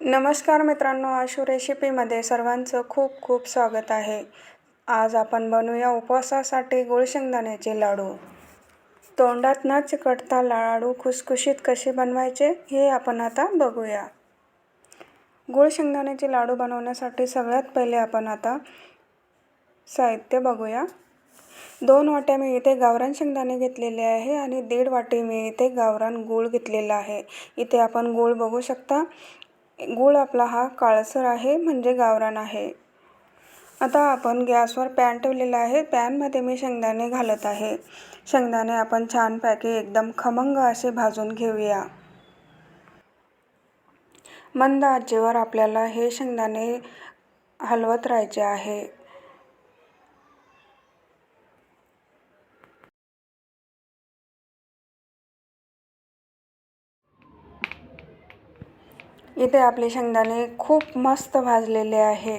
नमस्कार मित्रांनो आशू रेसिपीमध्ये सर्वांचं खूप खूप स्वागत आहे. आज आपण बनवूया उपवासासाठी गुळ शेंगदाण्याचे लाडू. तोंडात न चिकटता लाडू खुसखुशीत कसे बनवायचे हे आपण आता बघूया. गुळ शेंगदाण्याचे लाडू बनवण्यासाठी सगळ्यात पहिले आपण आता साहित्य बघूया. दोन वाट्या मी इथे गावरान शेंगदाणे घेतलेले आहे आणि दीड वाटी मी इथे गावरान गूळ घेतलेला आहे. इथे आपण गूळ बघू शकता. गूळ आपला हा काळसर आहे म्हणजे गावरान आहे. आता आपण गॅसवर पॅन ठेवलेला आहे. पॅनमध्ये मी शेंगदाणे घालत आहे. शेंगदाणे आपण छानपैकी एकदम खमंग असे भाजून घेऊया. मंद आचेवर आपल्याला हे शेंगदाणे हलवत राहायचे आहे. इथे आपले शेंगदाणे खूप मस्त भाजलेले आहे.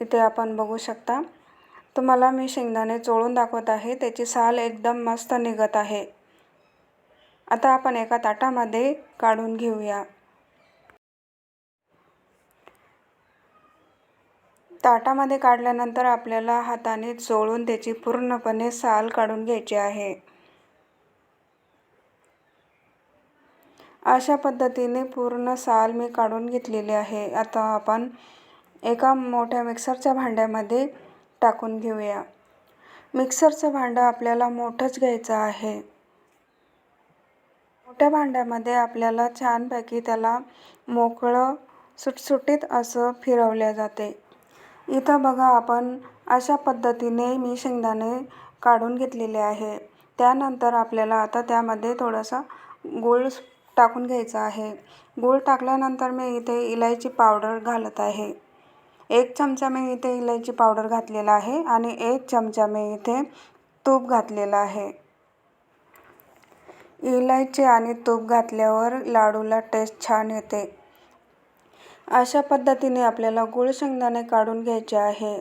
इथे आपण बघू शकता. तुम्हाला मी शेंगदाणे चोळून दाखवत आहे. त्याची साल एकदम मस्त निघत आहे. आता आपण एका ताटामध्ये काढून घेऊया. ताटामध्ये काढल्यानंतर आपल्याला हाताने चोळून त्याची पूर्णपणे साल काढून घ्यायची आहे. अशा पद्धतीने पूर्ण साल मी काढून घेतलेली आहे. आता आपण एका मोठ्या मिक्सरच्या भांड्यामध्ये टाकून घेऊया. मिक्सरचं भांडं आपल्याला मोठंच घ्यायचं आहे. मोठ्या भांड्यामध्ये आपल्याला छानपैकी त्याला मोकळं सुटसुटीत असं फिरवले जाते. इथं बघा आपण अशा पद्धतीने मी शेंगदाणे काढून घेतलेले आहे. त्यानंतर आपल्याला आता त्यामध्ये थोडंसं गुळ टाकून घ्यायचा आहे. गूळ टाकल्यानंतर मी इथे इलायची पावडर घालत आहे. एक चमचा मी इथे इलायची पावडर घातलेला आहे आणि एक चमचा मी इथे तूप घातलेलं आहे. इलायची आणि तूप घातल्यावर लाडूला टेस्ट छान येते. अशा पद्धतीने आपल्याला गुळ शेंगदाणे काढून घ्यायचे आहे.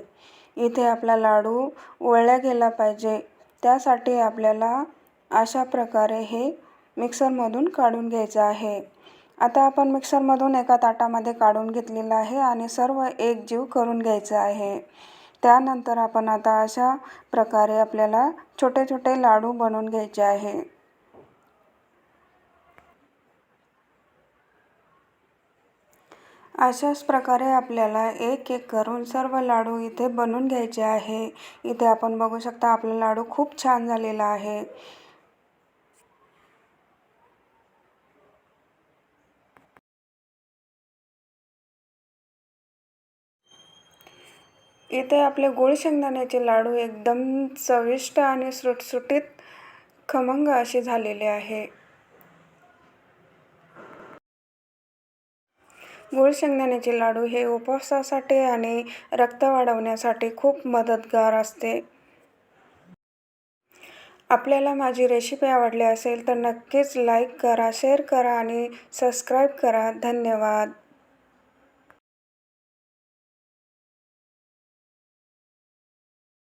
इथे आपला लाडू वळल्या गेला पाहिजे. त्यासाठी आपल्याला अशा प्रकारे हे मिक्सरमधून काढून घ्यायचं आहे. आता आपण मिक्सरमधून एका ताटामध्ये काढून घेतलेलं आहे आणि सर्व एक जीव करून घ्यायचं आहे. त्यानंतर आपण आता अशा प्रकारे आपल्याला छोटे छोटे लाडू बनवून घ्यायचे आहे. अशाच प्रकारे आपल्याला एक एक करून सर्व लाडू इथे बनवून घ्यायचे आहे. इथे आपण बघू शकता आपला लाडू खूप छान झालेला आहे. इथे आपले गोड शेंगदाण्याचे लाडू एकदम चविष्ट आणि सुटसुटीत खमंग असे झालेले आहे. गुळ शेंगदाण्याचे लाडू हे उपवासासाठी आणि रक्त वाढवण्यासाठी खूप मदतगार असते. आपल्याला माझी रेसिपी आवडली असेल तर नक्कीच लाईक करा शेअर करा आणि सबस्क्राईब करा. धन्यवाद.